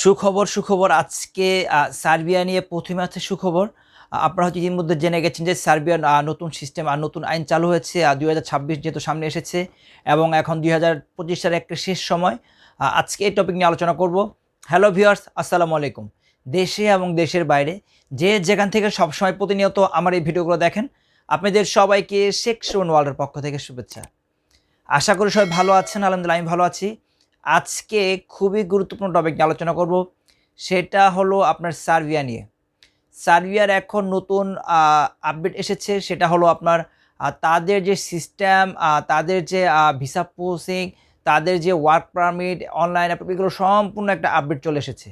সুখবর সুখবর। আজকে সার্বিয়া নিয়ে প্রথমে আছে সুখবর। আপনারা হয়তো ইতিমধ্যে জেনে গেছেন যে সার্বিয়ার নতুন সিস্টেম আর নতুন আইন চালু হয়েছে। আর দুই হাজার ছাব্বিশ যেহেতু সামনে এসেছে এবং এখন দুই হাজার পঁচিশ সালের একটা শেষ সময়। আজকে এই টপিক নিয়ে আলোচনা করব। হ্যালো ভিউয়ার্স আসসালামু আলাইকুম। দেশে এবং দেশের বাইরে যে যেখান থেকে সবসময় প্রতিনিয়ত আমার এই ভিডিওগুলো দেখেন, আপনাদের সবাইকে শেখ শোন ওয়ার্ল্ডের পক্ষ থেকে শুভেচ্ছা। আশা করি সবাই ভালো আছেন, আলহামদুলিল্লাহ, আমি ভালো আছি। আজকে খুবই গুরুত্বপূর্ণ টপিক নিয়ে আলোচনা করব। সেটা হলো আপনার সার্বিয়া নিয়ে। সার্বিয়ার এখন নতুন আপডেট এসেছে। সেটা হলো আপনার তাদের যে সিস্টেম তাদের যে ভিসা প্রসেসিং তাদের যে ওয়ার্ক পারমিট অনলাইন এগুলো সম্পূর্ণ একটা আপডেট চলে এসেছে।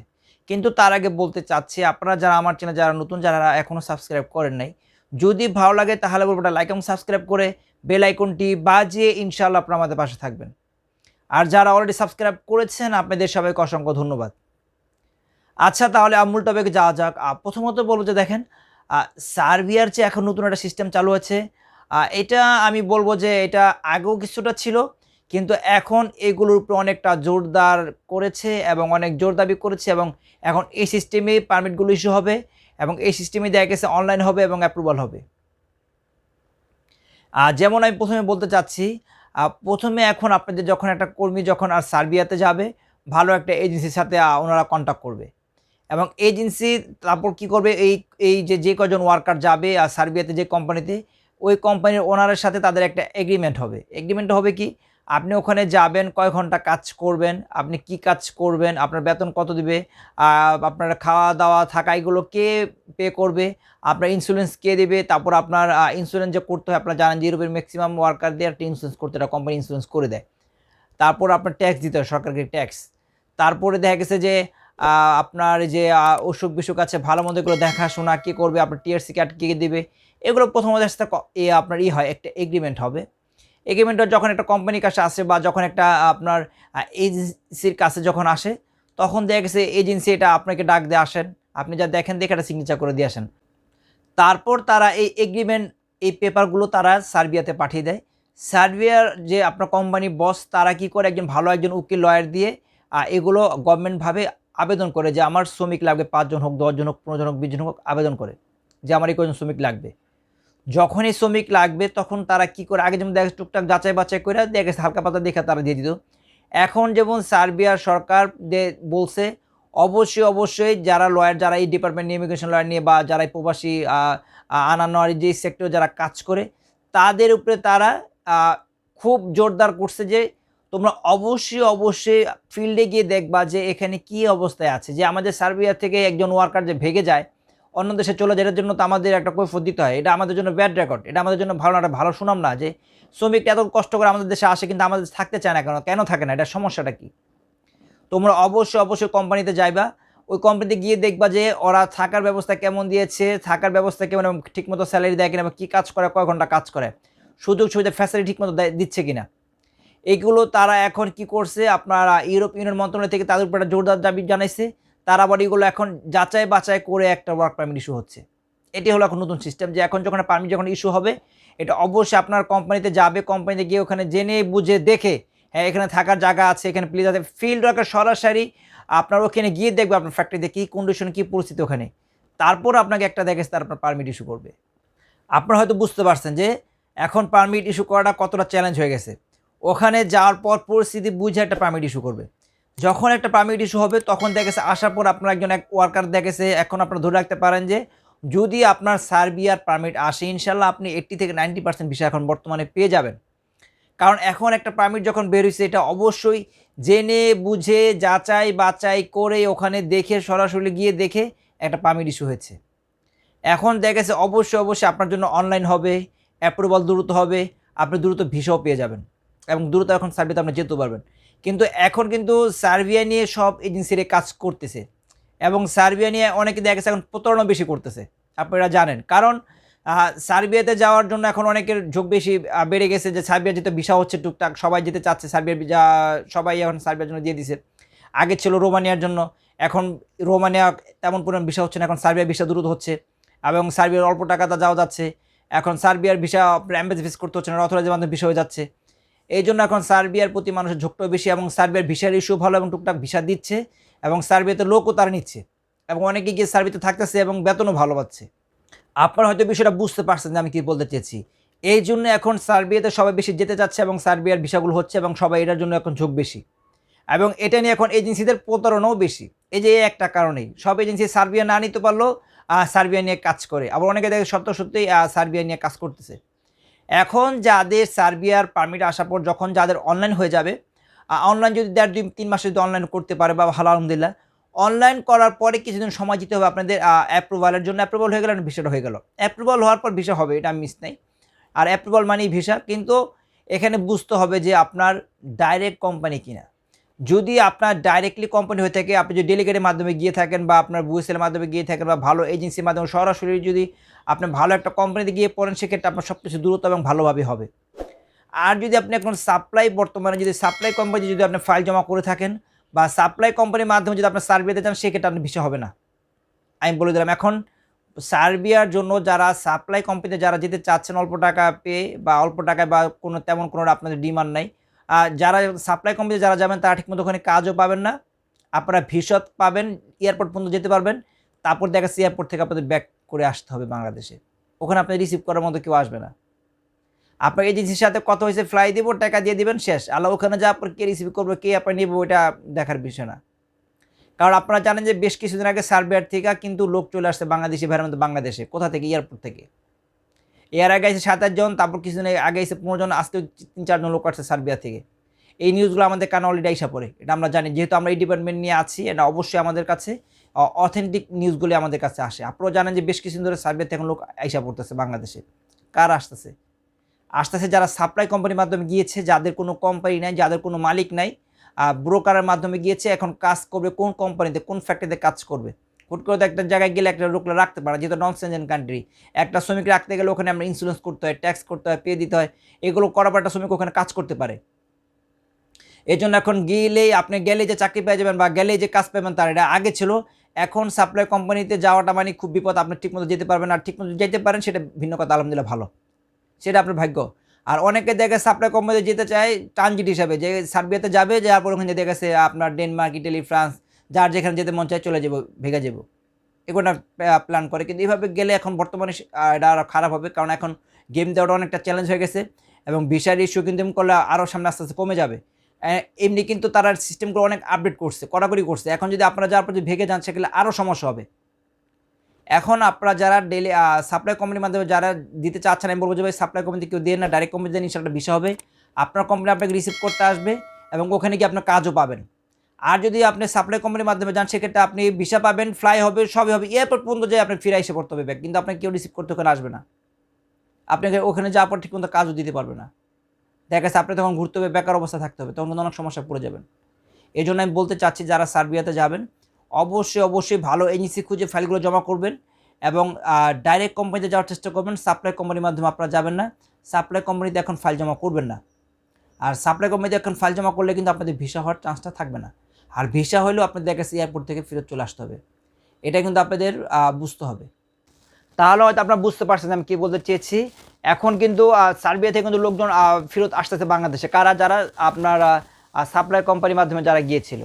কিন্তু তার আগে বলতে চাচ্ছি, আপনারা যারা আমার চ্যানেল যারা নতুন, যারা এখনও সাবস্ক্রাইব করেন নাই, যদি ভালো লাগে তাহলে বলব লাইক এবং সাবস্ক্রাইব করে বেল আইকনটি বাজিয়ে ইনশাআল্লাহ আপনারা আমাদের পাশে থাকবেন। আর যারা অলরেডি সাবস্ক্রাইব করেছেন, আপনাদের সবাইকে অসংখ্য ধন্যবাদ। আচ্ছা তাহলে আমূল টপিকে যাওয়া যাক। প্রথমত বলব যে দেখেন সার্বিয়ার যে এখন নতুন একটা সিস্টেম চালু আছে এটা আমি বলব যে এটা আগেও কিছুটা ছিল, কিন্তু এখন এগুলোর উপর অনেকটা জোরদার করেছে এবং অনেক জোর দাবি করেছে এবং এখন এই সিস্টেমে পারমিটগুলো ইস্যু হবে এবং এই সিস্টেমে দেখা গেছে অনলাইন হবে এবং অ্যাপ্রুভাল হবে। যেমন আমি প্রথমে বলতে চাচ্ছি প্রথমে এখন আপনাদের যখন একটা কর্মী যখন আর সার্বিয়াতে যাবে, ভালো একটা এজেন্সির সাথে ওনারা কন্ট্যাক্ট করবে। এবং এজেন্সি তারপর কি করবে? এই এই যে যে কজন ওয়ার্কার যাবে আর সার্বিয়াতে যে কোম্পানিতে ওই কোম্পানির ওনারের সাথে তাদের একটা এগ্রিমেন্ট হবে। এগ্রিমেন্ট হবে কি? আপনি ওখানে যাবেন, কয় ঘণ্টা কাজ করবেন, আপনি কি কাজ করবেন, আপনার বেতন কত দিবে আপনার খাওয়া দাওয়া থাকা, এগুলো কে পে করবে, আপনার ইন্স্যুরেন্স কে দেবে, তারপর আপনার ইন্স্যুরেন্স যে করতে হয়, আপনারা জানেন যে ইউরোপের ম্যাক্সিমাম ওয়ার্কার দিয়ে একটা ইন্স্যুরেন্স করতে হয় কোম্পানি ইন্স্যুরেন্স করে দেয়। তারপর আপনার ট্যাক্স দিতে হয়, সরকারকে ট্যাক্স তারপরে দেখা গেছে যে আপনার যে অসুখ বিসুখ আছে, ভালো মন্দ এগুলো দেখাশোনা কে করবে, আপনার টিআরসি কার্ড কে দেবে, এগুলো প্রথমত সাথে আপনার ই হয়, একটা এগ্রিমেন্ট হবে। এগ্রিমেন্টটা যখন একটা কোম্পানির কাছে আসে বা যখন একটা আপনার এজেন্সির কাছে যখন আসে, তখন দেখা গেছে এজেন্সি এটা আপনাকে ডাক দিয়ে আসেন। আপনি যা দেখেন, দেখে একটা সিগনেচার করে দিয়ে আসেন। তারপর তারা এই এগ্রিমেন্ট এই পেপারগুলো তারা সার্বিয়াতে পাঠিয়ে দেয়। সার্বিয়ার যে আপনার কোম্পানি বস তারা কি করে? একজন ভালো একজন উকিল লয়ার দিয়ে এগুলো গভর্নমেন্টভাবে আবেদন করে যে আমার শ্রমিক লাগবে পাঁচজন হোক, দশজন হোক, পনেরো জন হোক, বিশ জন হোক, আবেদন করে যে আমার এই কজন শ্রমিক লাগবে। যখনই শ্রমিক লাগবে, তখন তারা কি করে, আগে যেমন দেখে টুকটাক যাচাই বাছাই করে, দেখে হালকা পাতা দেখে তারা দিয়ে দিত। এখন যেমন সার্বিয়ার সরকার বলছে, অবশ্যই অবশ্যই যারা লয়ার যারা এই ডিপার্টমেন্ট ইমিগ্রেশন লয়ার নিয়ে বা যারা প্রবাসী আনানোয়ারি যে সেক্টরে যারা কাজ করে, তাদের উপরে তারা খুব জোরদার করছে যে, তোমরা অবশ্যই অবশ্যই ফিল্ডে গিয়ে দেখবা যে এখানে কি অবস্থায় আছে। যে আমাদের সার্বিয়া থেকে একজন ওয়ার্কার যে ভেগে যায় অন্য দেশে চলে যায় জন্য তো আমাদের একটা কৈফত দিতে হয়। এটা আমাদের জন্য ব্যাড রেকর্ড এটা আমাদের জন্য ভালো না একটা ভালো সুনাম না যে শ্রমিকটা এত কষ্ট করে আমাদের দেশে আসে কিন্তু আমাদের থাকতে চায় না কেন? কেন থাকে না? এটা সমস্যাটা কি? তোমরা অবশ্যই অবশ্যই কোম্পানিতে যাইবা। ওই কোম্পানিতে গিয়ে দেখবা যে ওরা থাকার ব্যবস্থা কেমন দিয়েছে, থাকার ব্যবস্থা কেমন এবং ঠিকমতো স্যালারি দেয় কিনা বা কী কাজ করে, কয় ঘণ্টা কাজ করে, সুযোগ সুবিধা ফ্যাসিলিটি ঠিকমতো দিচ্ছে কিনা? এগুলো তারা এখন কি করছে? আপনারা ইউরোপ ইউনিয়ন মন্ত্রণালয় থেকে তাদের উপর একটা জোরদার দাবি জানাইছে। তারা আবার এগুলো এখন যাচাই বাছাই করে একটা ওয়ার্ক পারমিট ইস্যু হচ্ছে। এটি হলো এখন নতুন সিস্টেম যে এখন যখন পারমিট যখন ইস্যু হবে, এটা অবশ্যই আপনার কোম্পানিতে যাবে কোম্পানিতে গিয়ে ওখানে জেনে, বুঝে, দেখে হ্যাঁ এখানে থাকার জায়গা আছে, এখানে প্লিজ আছে ফিল্ড ওয়ার্কার সরাসরি আপনার ওখানে গিয়ে দেখবে আপনার ফ্যাক্টরিতে কী কন্ডিশন কী পরিস্থিতি ওখানে। তারপর আপনাকে একটা দেখে তার আপনার পারমিট ইস্যু করবে। আপনারা হয়তো বুঝতে পারছেন যে এখন পারমিট ইস্যু করাটা কতটা চ্যালেঞ্জ হয়ে গেছে। ওখানে যাওয়ার পর পরিস্থিতি বুঝে একটা পারমিট ইস্যু করবে। যখন একটা পারমিট ইস্যু হবে, তখন দেখেছে, আসার পর আপনার একজন এক ওয়ার্কার দেখেছে, এখন আপনারা ধরে রাখতে পারেন যে, যদি আপনার সার্বিয়ার পারমিট আসে ইনশাল্লাহ আপনি এইট্টি থেকে নাইনটি পার্সেন্ট বিষয় এখন বর্তমানে পেয়ে যাবেন। কারণ এখন একটা পারমিট যখন বের হয়েছে এটা অবশ্যই জেনে, বুঝে, যাচাই বাচাই করে ওখানে দেখে, সরাসরি গিয়ে দেখে একটা পারমিট ইস্যু হয়েছে। এখন দেখেছে, অবশ্যই অবশ্যই আপনার জন্য অনলাইন হবে অ্যাপ্রুভাল দ্রুত হবে, আপনি দ্রুত ভিসাও পেয়ে যাবেন এবং দ্রুত এখন সার্বিয়াতে আপনি যেতে পারবেন। কিন্তু এখন কিন্তু সার্বিয়া নিয়ে সব এজেন্সিরে কাজ করতেছে। এবং সার্বিয়া নিয়ে অনেকে দেখা গেছে এখন প্রতারণা বেশি করতেছে। আপনারা জানেন। কারণ সার্বিয়াতে যাওয়ার জন্য এখন অনেকের ঝোঁক বেশি বেড়ে গেছে যে সার্বিয়া যেতে ভিসা হচ্ছে টুকটাক, সবাই যেতে চাচ্ছে সার্বিয়ার ভিসা, সবাই এখন সার্বিয়ার জন্য দিয়ে দিছে। আগে ছিল রোমানিয়ার জন্য, এখন রোমানিয়া তেমন পরিমাণ ভিসা হচ্ছে না, এখন সার্বিয়া ভিসা দ্রুত হচ্ছে এবং সার্বিয়ার অল্প টাকাতে যাওয়া যাচ্ছে। এখন সার্বিয়ার ভিসা অ্যাম্বাসি ফিস করতে হচ্ছে না অথরাইজের মাধ্যমে ভিসা হয়ে যাচ্ছে। এই জন্য এখন সার্বিয়ার প্রতি মানুষের ঝোঁকটাও বেশি এবং সার্বিয়ার ভিসার ইস্যু ভালো এবং টুকটাক ভিসা দিচ্ছে এবং সার্বিয়াতে লোকও তারা নিচ্ছে এবং অনেকে গিয়ে সার্বিয়াতে থাকতেছে এবং বেতনও ভালো পাচ্ছে। আপনারা হয়তো বিষয়টা বুঝতে পারছেন যে আমি কী বলতে চেয়েছি। এই জন্য এখন সার্বিয়াতে সবাই বেশি যেতে চাচ্ছে এবং সার্বিয়ার ভিসাগুলো হচ্ছে এবং সবাই এটার জন্য এখন ঝোঁক বেশি। এবং এটা নিয়ে এখন এজেন্সিদের প্রতারণাও বেশি। এই যে একটা কারণেই সব এজেন্সি সার্বিয়া না নিতে পারলেও সার্বিয়া নিয়ে কাজ করে। আবার অনেকে দেখে সত্য সত্যিই আহ, সার্বিয়া নিয়ে কাজ করতেছে। এখন যাদের সার্বিয়ার পারমিট আসার পর যখন যাদের অনলাইন হয়ে যাবে অনলাইন যদি দেড় দুই, তিন মাসে যদি অনলাইন করতে পারে বা ভালো আলহামদুলিল্লাহ অনলাইন করার পরে কিছুদিন সময় দিতে হবে আপনাদের অ্যাপ্রুভালের জন্য অ্যাপ্রুভাল হয়ে গেল ভিসাটা হয়ে গেল? অ্যাপ্রুভাল হওয়ার পর ভিসা হবে, এটা মিস নেই। আর অ্যাপ্রুভাল মানেই ভিসা কিন্তু এখানে বুঝতে হবে যে আপনার ডাইরেক্ট কোম্পানি কিনা। যদি আপনার ডাইরেক্টলি কোম্পানি হয়ে থাকে, আপনি যদি ডেলিগেটের মাধ্যমে গিয়ে থাকেন বা আপনার বুয়েসের মাধ্যমে গিয়ে থাকেন বা ভালো এজেন্সির মাধ্যমে, সরাসরি যদি আপনি ভালো একটা কোম্পানিতে গিয়ে পড়েন, সেক্ষেত্রে আপনার সব কিছু দ্রুত এবং ভালোভাবে হবে। আর যদি আপনি এখন সাপ্লাই বর্তমানে যদি সাপ্লাই কোম্পানি যদি আপনি ফাইল জমা করে থাকেন বা সাপ্লাই কোম্পানির মাধ্যমে যদি আপনার সার্বিয়াতে যান সেক্ষেত্রে আপনি ভিসা হবে না। আমি বলে দিলাম, এখন সার্বিয়ার জন্য যারা সাপ্লাই কোম্পানিতে যারা যেতে চাচ্ছেন অল্প টাকা পেয়ে বা অল্প টাকায় বা কোনো তেমন কোনো আপনাদের ডিমান্ড নাই, আর যারা সাপ্লাই কোম্পানিতে যারা যাবেন, তারা ঠিকমতো ওখানে কাজও পাবেন না। আপনারা ভিসত পাবেন এয়ারপোর্ট পর্যন্ত যেতে পারবেন, তারপর দেখা যাচ্ছে এয়ারপোর্ট থেকে আপনাদের ব্যাক করে আসতে হবে বাংলাদেশে। ওখানে আপনি রিসিভ করার মতো কেউ আসবে না। আপনার এজেন্সির সাথে কত হয়েছে ফ্লাই দিব, টাকা দিয়ে দিবেন, শেষ। আল্লাহ ওখানে যা আপনার কে রিসিভ করবে, কে আপনার নেবে, ওইটা দেখার বিষয় না। কারণ আপনারা জানেন যে বেশ কিছুদিন আগে সার্বিয়ার থেকে কিন্তু লোক চলে আসছে বাংলাদেশি ভাইয়ের মধ্যে বাংলাদেশে। কোথা থেকে? এয়ারপোর্ট থেকে। এর আগে এসে সাত জন, তারপর কিছুদিন আগে এসে পনেরো জন আসতে তিন চারজন লোক আসছে সার্বিয়া থেকে। এই নিউজগুলো আমাদের কানে অলরেডি আইসা পড়ে। এটা আমরা জানি, যেহেতু আমরা এই ডিপার্টমেন্ট নিয়ে আছি, এটা অবশ্যই আমাদের কাছে অথেন্টিক নিউজগুলি আমাদের কাছে আসে। আপনারাও জানেন যে বেশ কিছুদিন ধরে সার্বিয়া এখন লোক আইসা পড়তেছে বাংলাদেশে। কার আসতেছে? আসতেছে যারা সাপ্লাই কোম্পানির মাধ্যমে গিয়েছে, যাদের কোনো কোম্পানি নাই, যাদের কোনো মালিক নাই ব্রোকারের মাধ্যমে গিয়েছে, এখন কাজ করবে কোন কোম্পানিতে কোন ফ্যাক্টরিতে কাজ করবে। হুট করে একটা জায়গায় গেলে একটা লোক রাখতে পারে, যেহেতু নন সেঞ্জেন কান্ট্রি একটা শ্রমিক রাখতে গেলে ওখানে আমরা ইন্স্যুরেন্স করতে হয় ট্যাক্স করতে হয় পে দিতে হয়, এগুলো করার পর একটা শ্রমিক ওখানে কাজ করতে পারে। এই জন্য এখন গেলেই আপনি গেলে যে চাকরি পেয়ে যাবেন বা গেলেই যে কাজ পাবেন তার এটা আগে ছিল। এখন সাপ্লাই কোম্পানিতে যাওয়াটা মানে খুব বিপদ। আপনি ঠিকমতো যেতে পারবেন আর ঠিকমতো যেতে পারেন সেটা ভিন্ন কথা, আলহামদুলিল্লাহ ভালো। সেটা আপনার ভাগ্য। আর অনেকে দেখে সাপ্লাই কোম্পানিতে যেতে চায় ট্রানজিট হিসাবে, যে সার্বিয়াতে যাবে যাওয়ার পর ওখানে দেখে গেছে আপনার ডেনমার্ক ইটালি ফ্রান্স যার যেখানে যেতে মন চায় চলে যাব, ভেগে যাব। এগুলো প্ল্যান করে। কিন্তু এইভাবে গেলে এখন বর্তমানে এটা আরও খারাপ হবে। কারণ এখন গেম দেওয়াটা অনেকটা চ্যালেঞ্জ হয়ে গেছে এবং ভিসার ইস্যু কিন্তু করলে আরও সামনে আস্তে আস্তে কমে যাবে। এমনি কিন্তু তারা সিস্টেমগুলো অনেক আপডেট করছে, কড়াকড়ি করছে। এখন যদি আপনারা যাওয়ার পর যদি ভেগে যান সেগুলো আরও সমস্যা হবে। এখন আপনারা যারা ডেলি সাপ্লাই কোম্পানির মাধ্যমে যারা দিতে চাচ্ছেন, আমি বলব যে ভাই সাপ্লাই কোম্পানি কেউ দিয়ে না ডাইরেক্ট কোম্পানি দেন ইনশাল্লাহ বিষয় হবে। আপনার কোম্পানি আপনাকে রিসিভ করতে আসবে এবং ওখানে গিয়ে আপনার কাজও পাবেন। আর যদি আপনি সাপ্লাই কোম্পানির মাধ্যমে যান, সেক্ষেত্রে আপনি ভিসা পাবেন ফ্লাই হবে, সবই হবে এয়ারপোর্ট পর্যন্ত যে আপনি ফিরে এসে পড়তে হবে। কিন্তু আপনাকে কেউ রিসিভ করতে ওখানে আসবে না। আপনাকে ওখানে যাওয়ার পর ঠিক মতো কাজও দিতে পারবে না। দেখা যাচ্ছে আপনি তখন ঘুরতে হবে, বেকার অবস্থা থাকতে হবে, তখন কিন্তু অনেক সমস্যা পড়ে যাবেন। এই জন্য আমি বলতে চাচ্ছি যারা সার্বিয়াতে যাবেন, অবশ্যই অবশ্যই ভালো এজেন্সি খুঁজে ফাইলগুলো জমা করবেন এবং ডাইরেক্ট কোম্পানিতে যাওয়ার চেষ্টা করবেন সাপ্লাই কোম্পানির মাধ্যমে আপনারা যাবেন না সাপ্লাই কোম্পানিতে এখন ফাইল জমা করবেন না। আর সাপ্লাই কোম্পানিতে এখন ফাইল জমা করলে কিন্তু আপনাদের ভিসা হওয়ার চান্সটা থাকবে না। আর ভিসা হলেও আপনাদের গেছে এয়ারপোর্ট থেকে ফেরত চলে আসতে হবে। এটা কিন্তু আপনাদের বুঝতে হবে। তাহলে হয়তো আপনারা বুঝতে পারছেন আমি কী বলতে চেয়েছি। এখন কিন্তু সার্বিয়া থেকে কিন্তু লোকজন ফেরত আসতেছে বাংলাদেশে। কারা? যারা আপনার সাপ্লাই কোম্পানির মাধ্যমে যারা গিয়েছিল।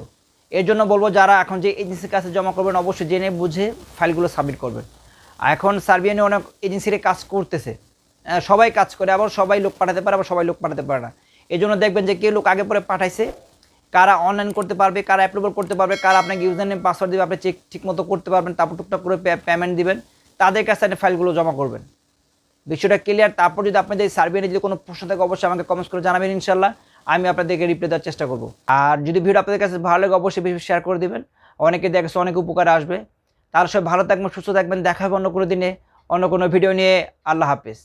এর জন্য বলব যারা এখন যে এজেন্সির কাছে জমা করবেন, অবশ্যই জেনে বুঝে ফাইলগুলো সাবমিট করবেন। এখন সার্বিয়া নিয়ে অনেক এজেন্সিরে কাজ করতেছে। সবাই কাজ করে, আবার সবাই লোক পাঠাতে পারে, আবার সবাই লোক পাঠাতে পারে না। এই জন্য দেখবেন যে কে লোক আগে পরে পাঠাইছে, কারা অনলাইন করতে পারবে, কারা অ্যাপ্রুভাল করতে পারবে, কারা আপনাকে ইউজার নেম পাসওয়ার্ড দেবে, আপনি চেক ঠিক মতো করতে পারবেন, তারপর টুকটাক করে পেমেন্ট দিবেন। তাদের কাছে আপনি ফাইলগুলো জমা করবেন। বিষয়টা ক্লিয়ার তারপর যদি আপনাদের সার্ভে যদি কোনো প্রশ্ন থাকে, অবশ্যই আমাকে কমেন্টস করে জানাবেন ইনশাল্লাহ আমি আপনাদেরকে রিপ্লাই দেওয়ার চেষ্টা করব। আর যদি ভিডিও আপনাদের কাছে ভালো লাগে, অবশ্যই বেশি শেয়ার করে দেবেন। অনেকে দেখেছে অনেক উপকার আসবে। তার সব ভালো থাকবেন, সুস্থ থাকবেন। দেখা হবে অন্য কোনো দিনে, অন্য কোনো ভিডিও নিয়ে। আল্লাহ হাফেজ।